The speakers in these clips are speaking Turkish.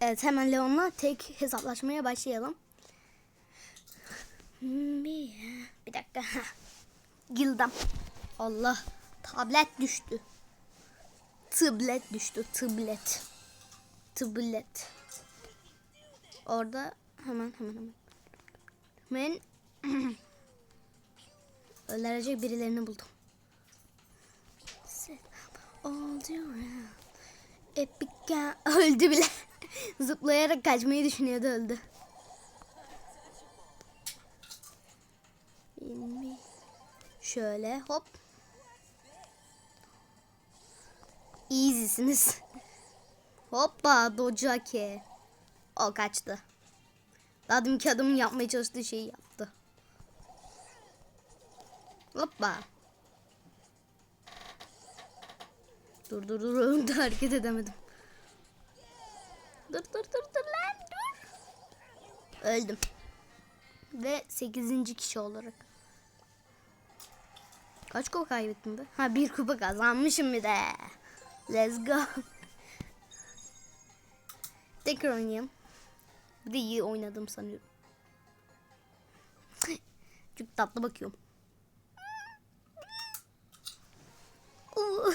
Evet hemen Leon'la tek hesaplaşmaya başlayalım. Bir, bir dakika. Gildam. Allah. Tablet düştü. Tablet düştü. Tablet. Tablet. Orada hemen hemen hemen. Hemen öldürecek birilerini buldum. All around. Epic Ga- öldü bile. Zıplayarak kaçmayı düşünüyordu öldü. Şöyle hop. Easy'siniz. Hoppa dojake. O kaçtı. Daha deminki adamın yapmaya çalıştığı şeyi yaptı. Hoppa. Dur dur dur hareket edemedim. Dur dur dur dur lan dur. Öldüm. Ve 8. kişi olarak. Kaç kupa kaybettim be? Ha bir kupa kazanmışım bir de. Let's go. Tekrar oynayayım. Bir de iyi oynadım sanıyorum. Çok tatlı bakıyorum. Uuu.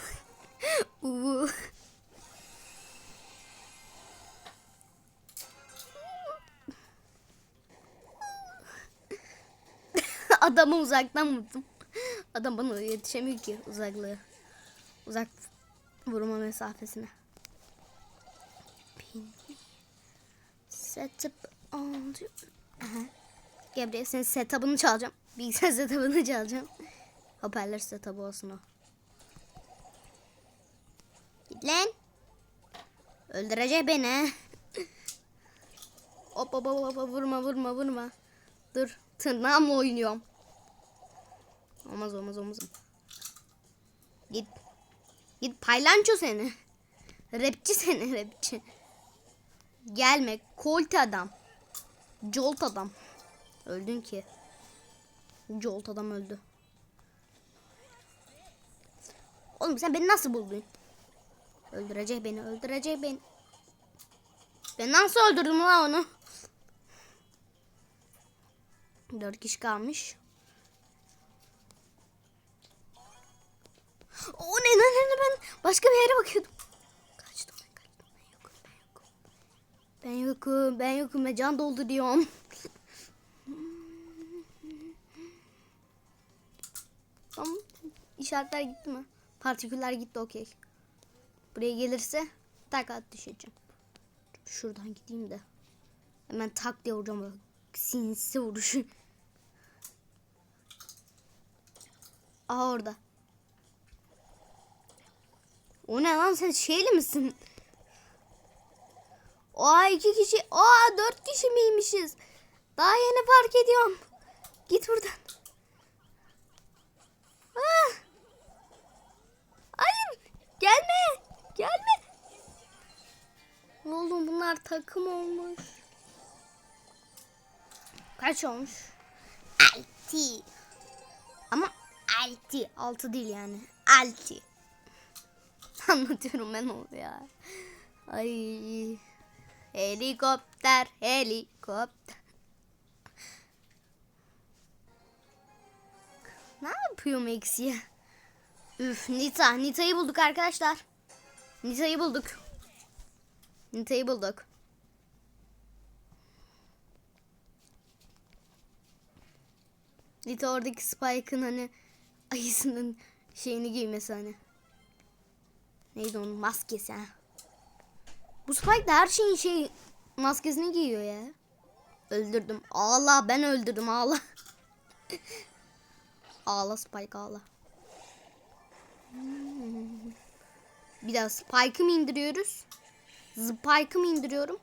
Uuu. Adamı uzaktan vurdum. Adam bana yetişemiyor ki uzaklığı. Uzak vurma mesafesine. Setup on. Buraya senin setup'ını çalacağım. Bilgisayar setup'ını çalacağım. Hoparlör setup'ı olsun o. Git lan. Öldürecek beni. Hop hop hop hop vurma vurma vurma. Dur tırnağımla oynuyorum. Olmaz olmaz olmaz. Git. Git paylanço seni. Rapçi seni rapçi. Gelme kolt adam. Jolt adam. Öldün ki. Jolt adam öldü. Oğlum sen beni nasıl buldun? Öldürecek beni, öldürecek beni. Ben nasıl öldürdüm lan onu? Dört kişi kalmış. Bakıyordum. Kaçtım ben kaçtım ben yokum ben yokum. Ben yokum ben yokum ben can dolduruyorum. Tamam işaretler gitti mi? Partiküller gitti okey. Buraya gelirse tak at düşeceğim. Şuradan gideyim de. Hemen tak diye vuracağım böyle. Sinsi vuruşu. Aha orada. O ne lan sen şeyli misin? Aa iki kişi. Aa dört kişi miymişiz? Daha yeni fark ediyorum. Git buradan. Ah. Hayır. Gelme. Gelme. Oğlum bunlar takım olmuş. Kaç olmuş? Altı. Ama altı. Altı değil yani. Altı. Anlatıyorum ben onu ya. Ay. Helikopter, helikopter. Ne yapıyorum eksiye? Üf Nita. Nita'yı bulduk arkadaşlar. Nita'yı bulduk. Nita'yı bulduk. Nita oradaki Spike'ın hani ayısının şeyini giymesi hani. Neydi onun maskesi ha. Bu Spike de her şeyin şey maskesini giyiyor ya. Öldürdüm. Ağla ben öldürdüm ağla. ağla Spike ağla. Bir daha Spike'ı mı indiriyoruz? Spike'ı mı indiriyorum?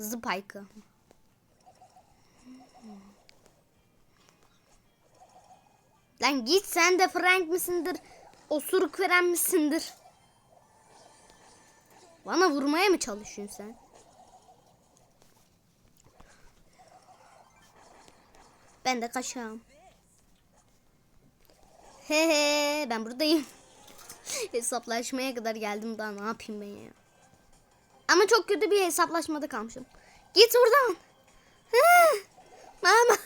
Spike'ı. Lan git sen de Frank misindir? Osuruk veren misindir? Bana vurmaya mı çalışıyorsun sen? Ben de kaçağım. He he ben buradayım. Hesaplaşmaya kadar geldim daha ne yapayım ben ya. Ama çok kötü bir hesaplaşmada kalmışım. Git buradan. Hı. Mama.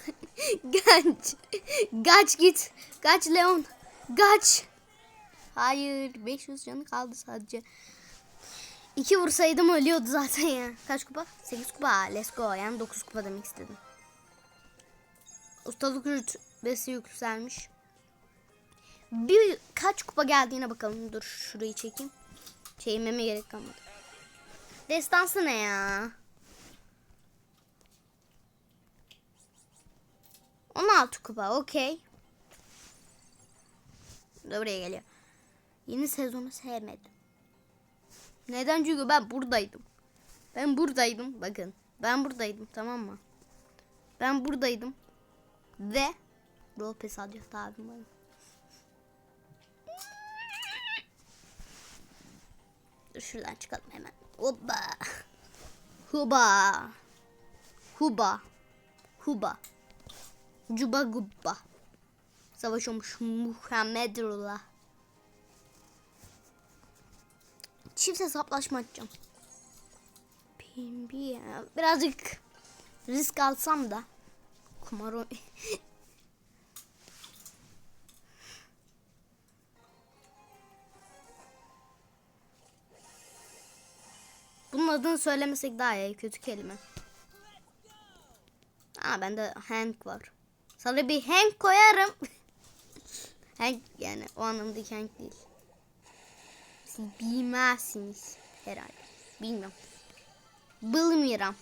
Kaç. Kaç git. Kaç Leon. Kaç. Hayır. 500 canı kaldı sadece. İki vursaydım ölüyordu zaten ya. Kaç kupa? 8 kupa. Let's go. Yani 9 kupa demek istedim. Ustalık rütbesi yükselmiş. Bir kaç kupa geldiğine bakalım. Dur şurayı çekeyim. Çekmeme gerek kalmadı. Destansı ne ya? 16 kupa okey. Buraya geliyor. Yeni sezonu sevmedim. Neden? Çünkü ben buradaydım. Ben buradaydım. Bakın. Ben buradaydım tamam mı? Ben buradaydım. Ve Rol pes alacaktı abim bana. Dur şuradan çıkalım hemen. Hoppa. Huba. Huba. Huba. Cuba gubba. Savaş olmuş Muhammedullah. Çift hesaplaşma açacağım. Birazcık risk alsam da. Kumar Bunun adını söylemesek daha iyi. Kötü kelime. Aa bende Hank var. Sana bir Hank koyarım. Hank yani o anlamdaki Hank değil. Siz bilmezsiniz herhalde. Bilmiyorum. Bilmiyorum.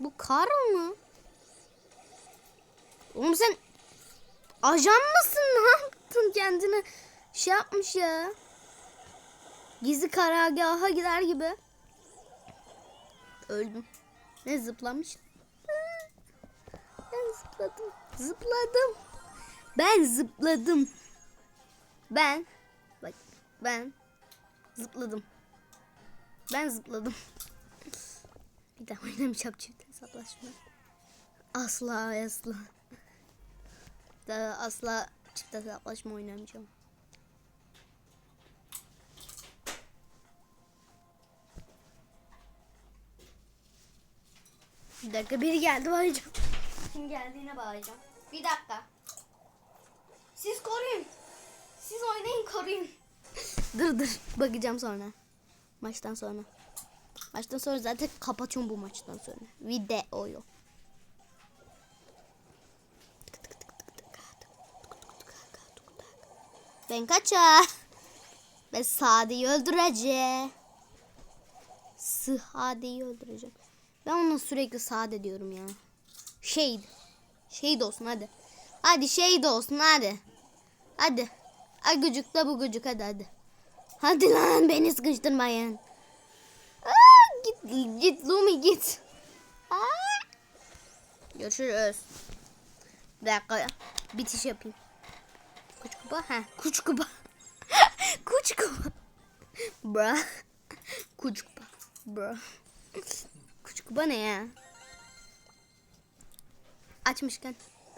Bu Karl mı? Oğlum sen ajan mısın? Ne yaptın kendine? Şey yapmış ya. Gizli karargaha gider gibi. Öldüm. Ne zıplamış? Ben zıpladım. Zıpladım. Ben zıpladım. Ben ben zıpladım. Ben zıpladım. Bir daha oynamayacağım çift hesaplaşma. Asla asla. Daha asla çift hesaplaşma oynamayacağım. Bir dakika biri geldi bağıracağım. Kim geldiğine bağıracağım. Bir dakika. Siz koruyun. Siz oynayın koruyun. Dur dur bakacağım sonra. Maçtan sonra. Maçtan sonra zaten kapatıyorum bu maçtan sonra. Videoyu. Ben kaça. Ben Sade'yi öldüreceğim. Sade'yi öldüreceğim. Ben ona sürekli Sade diyorum ya. Shade. Shade olsun hadi. Hadi Shade olsun hadi. Hadi. Ay gıcık da bu gıcık hadi hadi. Hadi lan beni sıkıştırmayın. Aa, git git Lumi git. Aa. Görüşürüz. Bir dakika bitiş yapayım. Kuş kuba. Ha, kuş kuba. kuş kuba. Bra. Kuş kuba. Bra. Kuş kuba ne ya? Açmışken.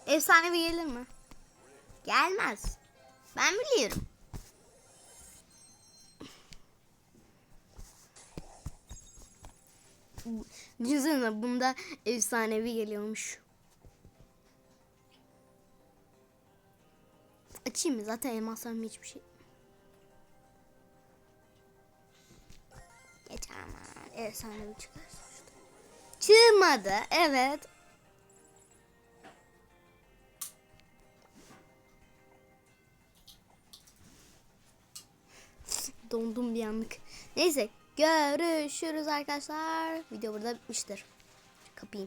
Efsanevi gelir mi? Gelmez. Ben biliyorum. Düşünsene bunda efsanevi geliyormuş. Açayım mı? Zaten elmaslarım hiçbir şey. Geç ama efsanevi çıkar. Çıkmadı. Evet. Dondum bir anlık. Neyse görüşürüz arkadaşlar. Video burada bitmiştir. Kapayım.